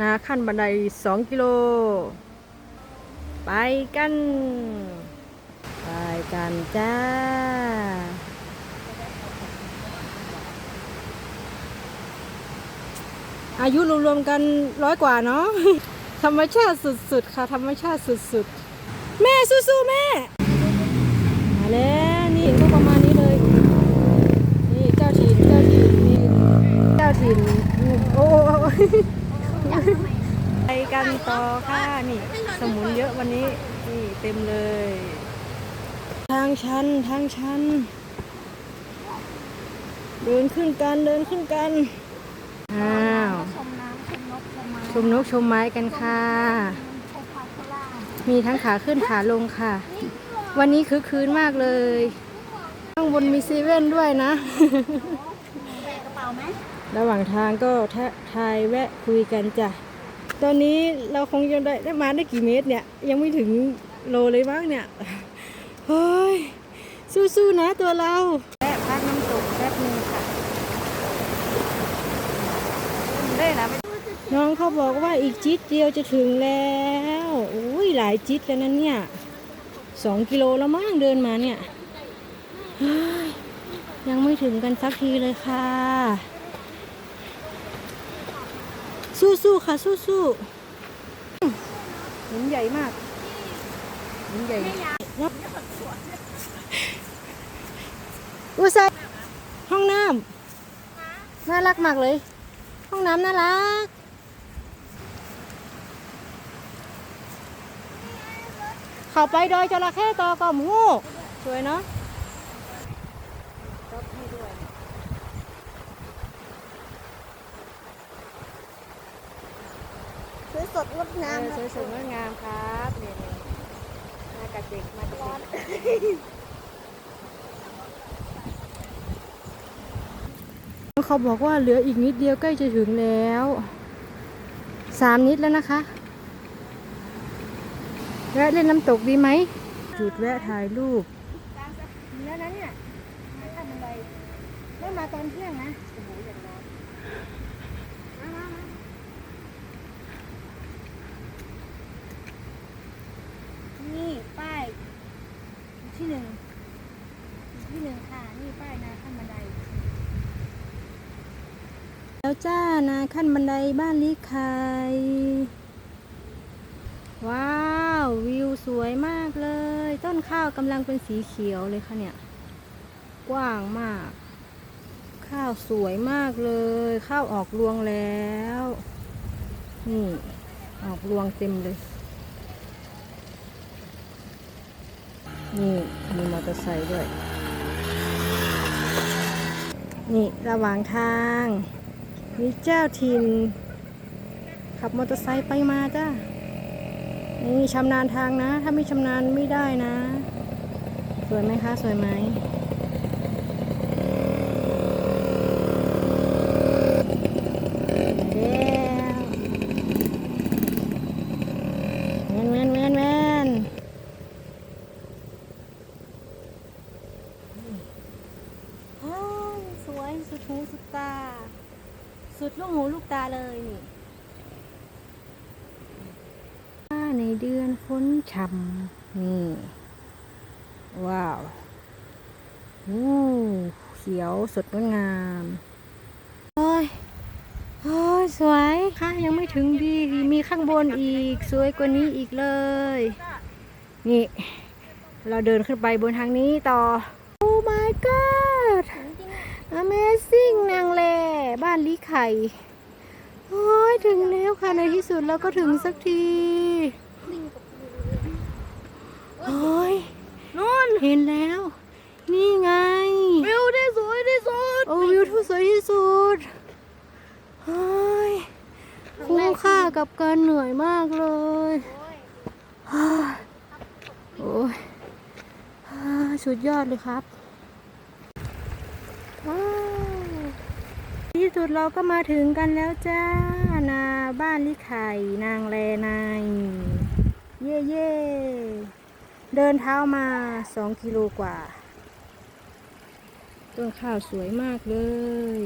นาขั้นบันไดสองกิโล ไปกัน ไปกันจ้า อายุรวมๆกันร้อยกว่าเนาะธรรมชาติสุดๆ ค่ะ ธรรมชาติสุดๆ แม่สู้ๆ แม่ มาแล้วนี่ก็ประมาณนี้เลย นี่เจ้าถิ่นเจ้าถิ่นนี่เจ้าถิ่น โอ้ กันต่อค่ะนี่สมุนเยอะวันนี้นี่เต็มเลย ทางชันทางชัน เดินขึ้นกันเดินขึ้นกันอ้าวชมน้ำชมนกชมไม้ชมนกชมไม้กันค่ะชมพาคุล่ามีทั้งขาขึ้นขาลงค่ะ วันนี้คือคืนมากเลยข้างบนมีเซเว่นด้วยนะแบกกระเป๋าไหมระหว่างทางก็ทักทายแวะคุยกันจ้ะ ตอนนี้เราคงจะได้ได้มาได้กี่เมตรเนี่ย ยังไม่ถึงโลเลยบ้างเนี่ย เฮ้ย สู้ๆนะตัวเราแวะพักน้ำตกแป๊บนึงค่ะได้นะน้องเขาบอกว่าอีกจิตเดียวจะถึงแล้วอุ้ยหลายจิตแล้วนั้นเนี่ยสองกิโลแล้วมั้งเดินมาเนี่ยยังไม่ถึงกันสักทีเลยค่ะ สู้ๆค่ะ สู้ๆหินใหญ่มากหินใหญ่อุยใส่ห้องน้ำน่ารักมากเลย ห้องน้ำน่ารัก เข้าไปดอยจระเข้ต่อก็หมูสวยเนาะ สวยสดงดงามเออสวยสวยงดงามครับนี่นี่มากับเด็กมากับเด็กเขาบอกว่าเหลืออีกนิดเดียวใกล้จะถึงแล้วสามนิดแล้วนะคะ แวะเล่นน้ำตกดีไหม จุดแวะถ่ายรูปแล้วนั้นเนี่ยมาทำอะไรไม่มาตอนเที่ยงนะโอ้โหอย่างร้อนมามามานี่ป้ายที่หนึ่งที่ห นึ่งค่ะนี่ป้ายนาขั้นบันได แล้วจ้านาขั้นบันไดบ้านลิไคยว้าววิวสวยมากเลย ต้นข้าวกำลังเป็นสีเขียวเลยค่ะเนี่ย กว้างมาก ข้าวสวยมากเลย ข้าวออกรวงแล้วนี่ออกรวงเต็มเลยนี่มีมอเตอร์ไซค์ด้วย นี่ระหว่างทาง มีเจ้าถิ่นขับมอเตอร์ไซค์ไปมาจ้านี่ชำนาญทางนะ ถ้าไม่ชำนาญไม่ได้นะ สวยไหมคะ สวยไหมแมนแมนแมนแมนอ้าว สุดหูสุดตา สุดลูกหูลูกตาเลยนี่ในเดือนฝนช่ำนี่ ว้าวอู้เขียวสดงดงามโอ้ยโอ้ยสวยค่ะยังไม่ถึงดีมีข้างบนอีกสวยกว่านี้อีกเลย นี่ เราเดินขึ้นไปบนทางนี้ต่อ โอ้ my god Amazing นางแลบ้านลิไข่โอ้ยถึงแล้วค่ะในที่สุดเราก็ถึงสักทีโอ้ยนู่นเห็นแล้ว นี่ไง วิวที่สวยที่สุด โอ้วิวที่สวยที่สุดโอ้ยคุ้มค่ากับการเหนื่อยมากเลยโอ้ยโอ้ยอ่าสุดยอดเลยครับว้าว ที่สุดเราก็มาถึงกันแล้วจ้า นาบ้านลิไข่นางแลนายเย่เย่เดินเท้ามาสองกิโลกว่า ต้นข้าวสวยมากเลย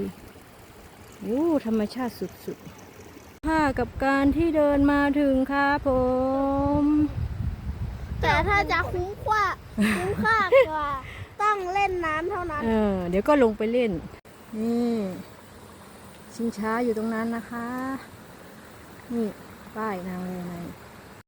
โอ้ธรรมชาติสุดๆค่ากับการที่เดินมาถึงครับผม แต่ถ้าจะคุ้มกว่าคุ้มค่ากว่า ต้องเล่นน้ำเท่านั้น เออ เดี๋ยวก็ลงไปเล่น นี่ ชิงช้าอยู่ตรงนั้นนะคะ นี่ป้ายนางเลไน